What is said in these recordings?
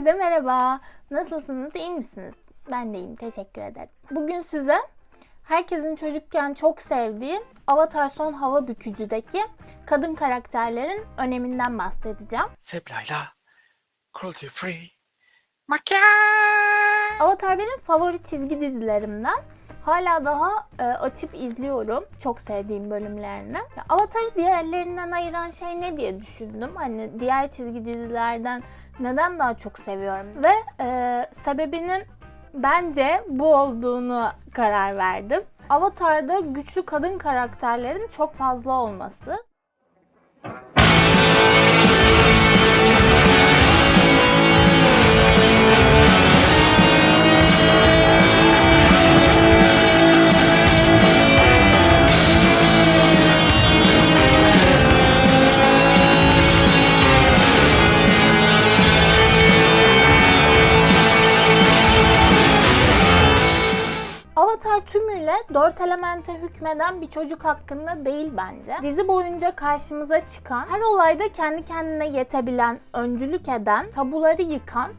Herkese merhaba. Nasılsınız? İyi misiniz? Ben de iyiyim. Teşekkür ederim. Bugün size herkesin çocukken çok sevdiği Avatar Son Hava Bükücü'deki kadın karakterlerin öneminden bahsedeceğim. Zeblayla. Cruelty free. Makyaj. Avatar benim favori çizgi dizilerimden. Hala daha e, açıp izliyorum. Çok sevdiğim bölümlerini. Avatar'ı diğerlerinden ayıran şey ne diye düşündüm. Hani diğer çizgi dizilerden neden daha çok seviyorum. Ve e, sebebinin bence bu olduğunu karar verdim. Avatar'da güçlü kadın karakterlerin çok fazla olması. Dört elemente hükmeden bir çocuk hakkında değil bence. Dizi boyunca karşımıza çıkan, her olayda kendi kendine yetebilen, öncülük eden, tabuları yıkan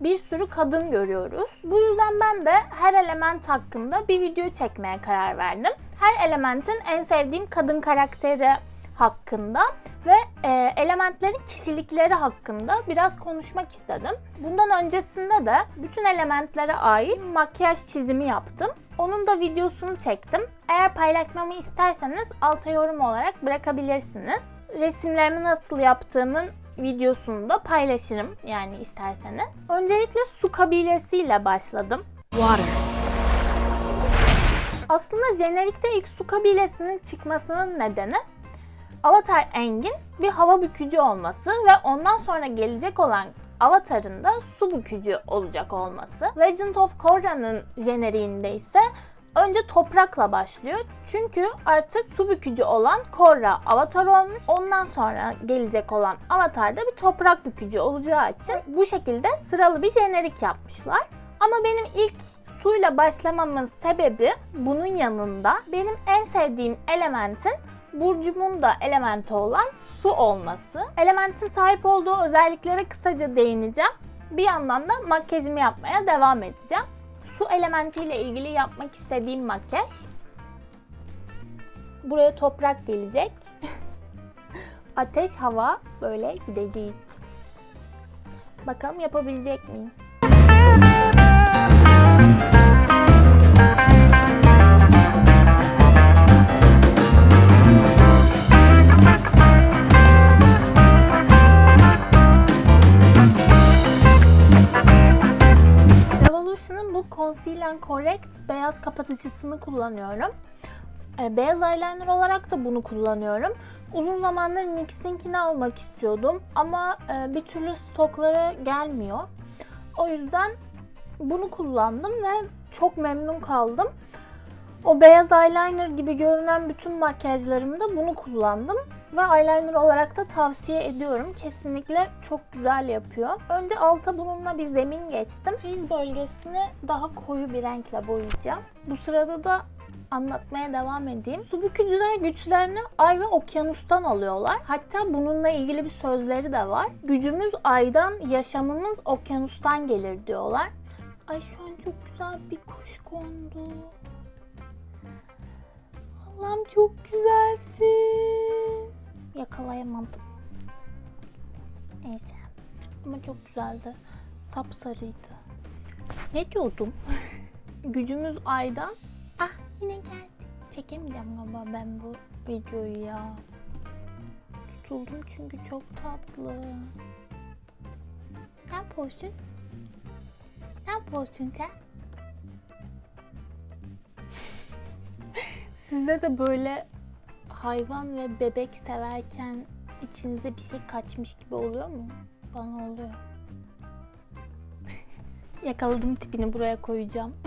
bir sürü kadın görüyoruz. Bu yüzden ben de her element hakkında bir video çekmeye karar verdim. Her elementin en sevdiğim kadın karakteri hakkında ve e, elementlerin kişilikleri hakkında biraz konuşmak istedim. Bundan öncesinde de bütün elementlere ait makyaj çizimi yaptım. Onun da videosunu çektim. Eğer paylaşmamı isterseniz alta yorum olarak bırakabilirsiniz. Resimlerimi nasıl yaptığımın videosunu da paylaşırım yani isterseniz. Öncelikle su kabilesiyle başladım. Water. Aslında jenerikte ilk su kabilesinin çıkmasının nedeni Avatar Aang'in bir hava bükücü olması ve ondan sonra gelecek olan Avatar'ın da su bükücü olacak olması. Legend of Korra'nın jeneriğinde ise önce toprakla başlıyor. Çünkü artık su bükücü olan Korra Avatar olmuş. Ondan sonra gelecek olan Avatar da bir toprak bükücü olacağı için bu şekilde sıralı bir jenerik yapmışlar. Ama benim ilk suyla başlamamın sebebi bunun yanında benim en sevdiğim elementin burcumun da elementi olan su olması. Elementin sahip olduğu özelliklere kısaca değineceğim. Bir yandan da makyajımı yapmaya devam edeceğim. Su elementiyle ilgili yapmak istediğim makyaj. Buraya toprak gelecek. Ateş, hava böyle gideceğiz. Bakalım yapabilecek miyim? Kapatıcısını kullanıyorum. E, beyaz eyeliner olarak da bunu kullanıyorum. Uzun zamandır NYX'inkini almak istiyordum ama e, bir türlü stoklara gelmiyor. O yüzden bunu kullandım ve çok memnun kaldım. O beyaz eyeliner gibi görünen bütün makyajlarımda bunu kullandım. Ve eyeliner olarak da tavsiye ediyorum. Kesinlikle çok güzel yapıyor. Önce alta bununla bir zemin geçtim. Yüz bölgesini daha koyu bir renkle boyayacağım. Bu sırada da anlatmaya devam edeyim. Su bükücüler güçlerini ay ve okyanustan alıyorlar. Hatta bununla ilgili bir sözleri de var. Gücümüz aydan, yaşamımız okyanustan gelir diyorlar. Ay şu an çok güzel bir kuş kondu. Allah'ım çok güzelsin. Yakalayamadım. Neyse. Ama çok güzeldi. Sapsarıydı. Ne diyordum? Gücümüz aydan. Ah yine geldi. Çekemeyeceğim galiba ben bu videoyu ya. Tutuldum çünkü çok tatlı. Ne yapıyorsun? Ne yapıyorsun sen? Size de böyle hayvan ve bebek severken içinize bir şey kaçmış gibi oluyor mu? Bana oluyor. Yakaladım tipini buraya koyacağım.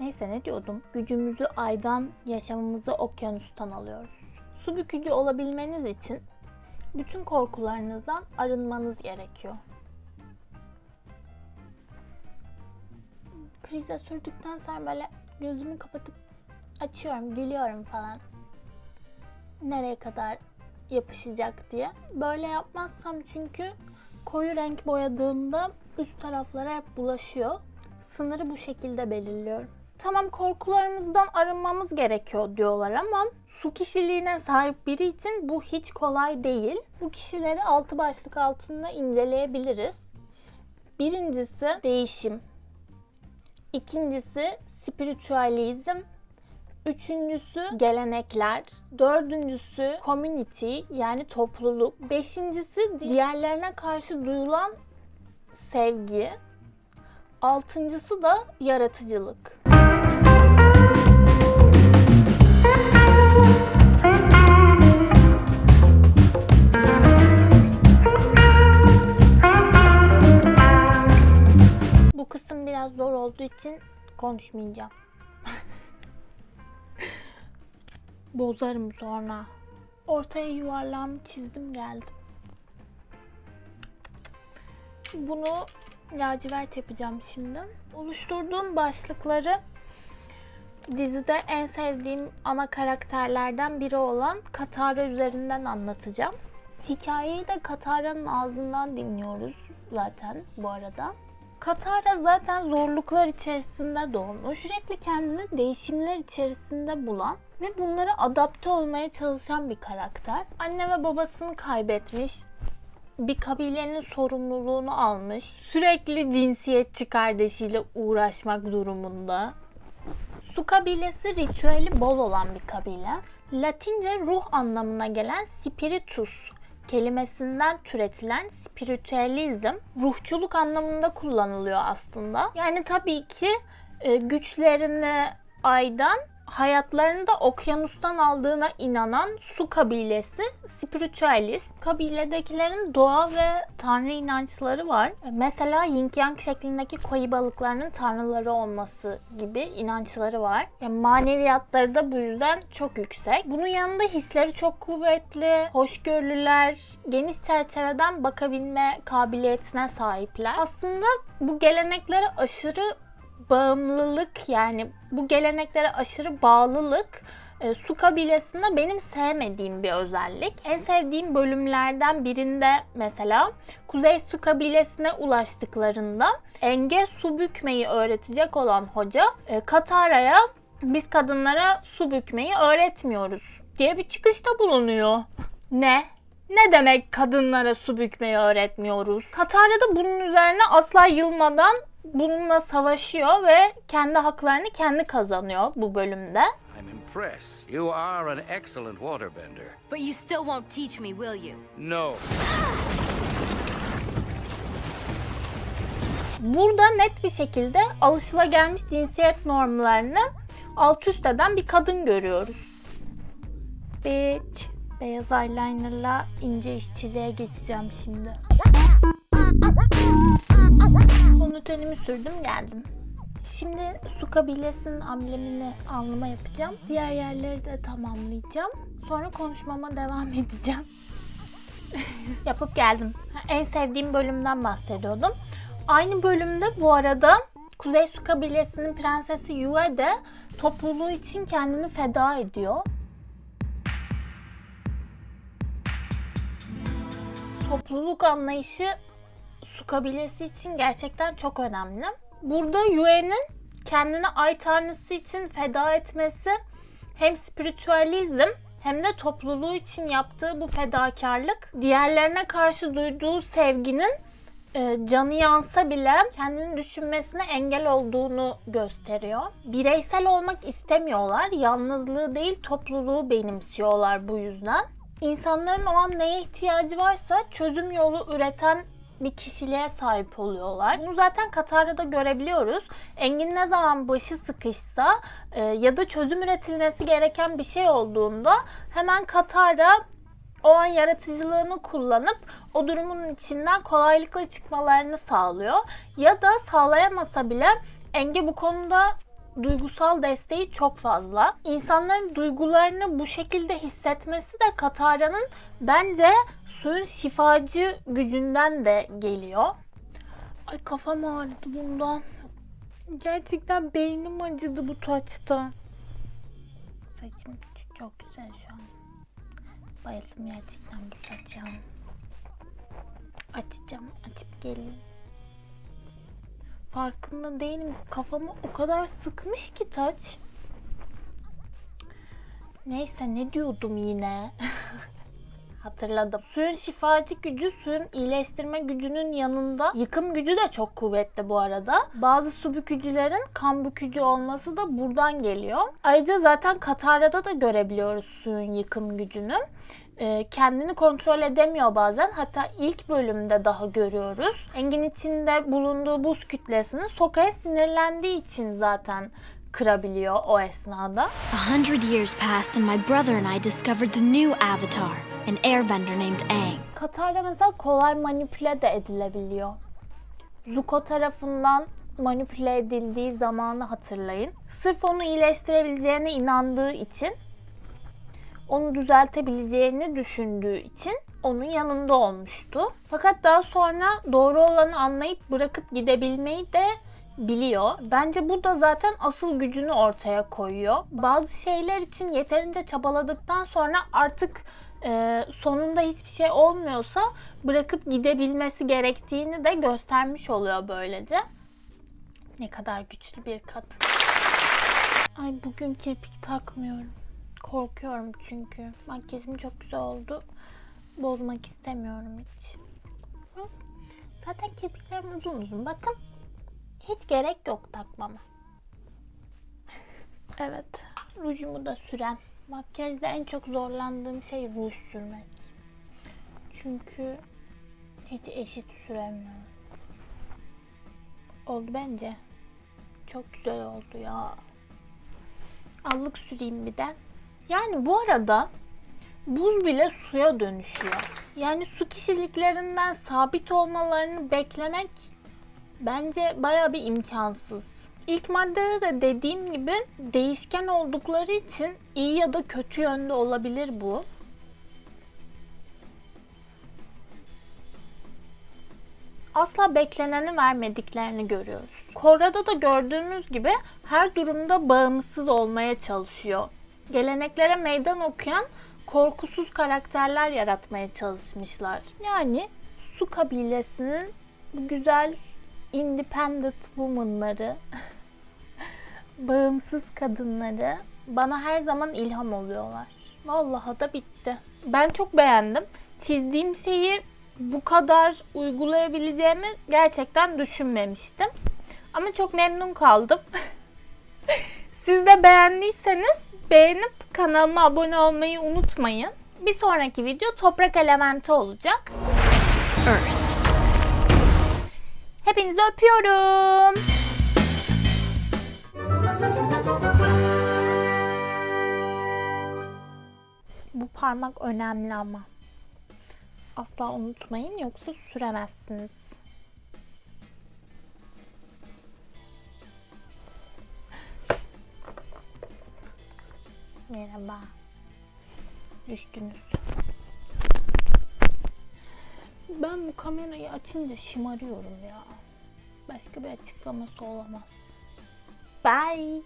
Neyse ne diyordum? Gücümüzü aydan, yaşamımızı okyanustan alıyoruz. Su bükücü olabilmeniz için bütün korkularınızdan arınmanız gerekiyor. Krize sürdükten sonra böyle gözümü kapatıp açıyorum, gülüyorum falan. nereye kadar yapışacak diye. Böyle yapmazsam çünkü koyu renk boyadığımda üst taraflara hep bulaşıyor. Sınırı bu şekilde belirliyorum. Tamam korkularımızdan arınmamız gerekiyor diyorlar ama su kişiliğine sahip biri için bu hiç kolay değil. Bu kişileri altı başlık altında inceleyebiliriz. Birincisi değişim. İkincisi spiritüalizm. Üçüncüsü gelenekler. Dördüncüsü community yani topluluk. Beşincisi diğerlerine karşı duyulan sevgi. Altıncısı da yaratıcılık. Bu kısım biraz zor olduğu için konuşmayacağım. Bozarım sonra. Ortaya yuvarlağımı çizdim geldim. Bunu lacivert yapacağım şimdi. Oluşturduğum başlıkları dizide en sevdiğim ana karakterlerden biri olan Katara üzerinden anlatacağım. Hikayeyi de Katara'nın ağzından dinliyoruz zaten bu arada. Katara zaten zorluklar içerisinde doğmuş. Sürekli kendini değişimler içerisinde bulan ve bunlara adapte olmaya çalışan bir karakter. Anne ve babasını kaybetmiş. Bir kabilenin sorumluluğunu almış. Sürekli cinsiyetçi kardeşiyle uğraşmak durumunda. Su kabilesi ritüeli bol olan bir kabile. Latince ruh anlamına gelen spiritus kelimesinden türetilen spiritüalizm ruhçuluk anlamında kullanılıyor aslında. Yani tabii ki e, güçlerini aydan, hayatlarını da okyanustan aldığına inanan su kabilesi spiritüalist. Kabiledekilerin doğa ve tanrı inançları var. E, Mesela yin yang şeklindeki koyu balıklarının tanrıları olması gibi inançları var. Yani maneviyatları da bu yüzden çok yüksek. Bunun yanında hisleri çok kuvvetli, hoşgörülüler, geniş çerçeveden bakabilme kabiliyetine sahipler. Aslında bu geleneklere aşırı bağımlılık yani bu geleneklere aşırı bağlılık e, su kabilesinde benim sevmediğim bir özellik. En sevdiğim bölümlerden birinde mesela Kuzey Su kabilesine ulaştıklarında enge su bükmeyi öğretecek olan hoca e, Katara'ya biz kadınlara su bükmeyi öğretmiyoruz diye bir çıkışta bulunuyor. Ne? Ne demek kadınlara su bükmeyi öğretmiyoruz? Katara da bunun üzerine asla yılmadan bununla savaşıyor ve kendi haklarını kendi kazanıyor bu bölümde. I'm impressed. You are an excellent waterbender. But you still won't teach me, will you? No. Burada net bir şekilde alışılagelmiş cinsiyet normlarını alt üst eden bir kadın görüyoruz. Bitch. Beyaz eyelinerla ince işçiliğe geçeceğim şimdi. Fondötenimi sürdüm geldim. Şimdi su kabilesinin amblemini alnıma yapacağım. Diğer yerleri de tamamlayacağım. Sonra konuşmama devam edeceğim. Yapıp geldim. En sevdiğim bölümden bahsediyordum. Aynı bölümde bu arada Kuzey Su kabilesinin prensesi Yue de topluluğu için kendini feda ediyor. Topluluk anlayışı su kabilesi için gerçekten çok önemli. Burada Yue'nin kendini ay tanrısı için feda etmesi hem spiritüalizm hem de topluluğu için yaptığı bu fedakarlık diğerlerine karşı duyduğu sevginin e, canı yansa bile kendini düşünmesine engel olduğunu gösteriyor. Bireysel olmak istemiyorlar. Yalnızlığı değil topluluğu benimsiyorlar bu yüzden. İnsanların o an neye ihtiyacı varsa çözüm yolu üreten bir kişiliğe sahip oluyorlar. Bunu zaten Katar'da da görebiliyoruz. Engin ne zaman başı sıkışsa e, ya da çözüm üretilmesi gereken bir şey olduğunda hemen Katar'a o an yaratıcılığını kullanıp o durumun içinden kolaylıkla çıkmalarını sağlıyor. Ya da sağlayamasa bile Enge bu konuda duygusal desteği çok fazla. İnsanların duygularını bu şekilde hissetmesi de Katara'nın bence suyun şifacı gücünden de geliyor. Ay kafam ağrıdı bundan. Gerçekten beynim acıdı bu taçta. Saçım çok güzel şu an. Bayıldım gerçekten bu saça. Açacağım. Açıp geleyim. Farkında değilim. Kafamı o kadar sıkmış ki taç. Neyse ne diyordum yine? Hatırladım. Suyun şifacı gücü suyun iyileştirme gücünün yanında yıkım gücü de çok kuvvetli bu arada. Bazı su bükücülerin kan bükücü olması da buradan geliyor. Ayrıca zaten Katara'da da görebiliyoruz suyun yıkım gücünü. Ee, kendini kontrol edemiyor bazen. Hatta ilk bölümde daha görüyoruz. Engin içinde bulunduğu buz kütlesini Soka'ya sinirlendiği için zaten kırabiliyor o esnada. A hundred years passed and my brother and I discovered the new avatar, an airbender named Aang. Katar'da mesela kolay manipüle de edilebiliyor. Zuko tarafından manipüle edildiği zamanı hatırlayın. Sırf onu iyileştirebileceğine inandığı için, onu düzeltebileceğini düşündüğü için onun yanında olmuştu. Fakat daha sonra doğru olanı anlayıp bırakıp gidebilmeyi de biliyor. Bence bu da zaten asıl gücünü ortaya koyuyor. Bazı şeyler için yeterince çabaladıktan sonra artık e, sonunda hiçbir şey olmuyorsa bırakıp gidebilmesi gerektiğini de göstermiş oluyor böylece. Ne kadar güçlü bir kadın. Ay bugün kirpik takmıyorum. Korkuyorum çünkü. Makyajım çok güzel oldu. Bozmak istemiyorum hiç. Zaten kirpiklerim uzun uzun. Bakın. Hiç gerek yok takmama. evet. Rujumu da sürem. Makyajda en çok zorlandığım şey ruj sürmek. Çünkü hiç eşit süremiyorum. Oldu bence. Çok güzel oldu ya. Allık süreyim bir de. Yani bu arada buz bile suya dönüşüyor. Yani su kişiliklerinden sabit olmalarını beklemek bence baya bir imkansız. İlk maddede de dediğim gibi değişken oldukları için iyi ya da kötü yönde olabilir bu. Asla bekleneni vermediklerini görüyoruz. Korada da gördüğümüz gibi her durumda bağımsız olmaya çalışıyor. Geleneklere meydan okuyan korkusuz karakterler yaratmaya çalışmışlar. Yani su kabilesinin güzel independent woman'ları, bağımsız kadınları bana her zaman ilham oluyorlar. Vallahi da bitti. Ben çok beğendim. Çizdiğim şeyi bu kadar uygulayabileceğimi gerçekten düşünmemiştim. Ama çok memnun kaldım. Siz de beğendiyseniz beğenip kanalıma abone olmayı unutmayın. Bir sonraki video toprak elementi olacak. Earth. Hepinizi öpüyorum. Bu parmak önemli ama. Asla unutmayın yoksa süremezsiniz. Merhaba. Düştünüz. Ben bu kamerayı açınca şımarıyorum ya. Başka bir açıklaması olamaz. Bye.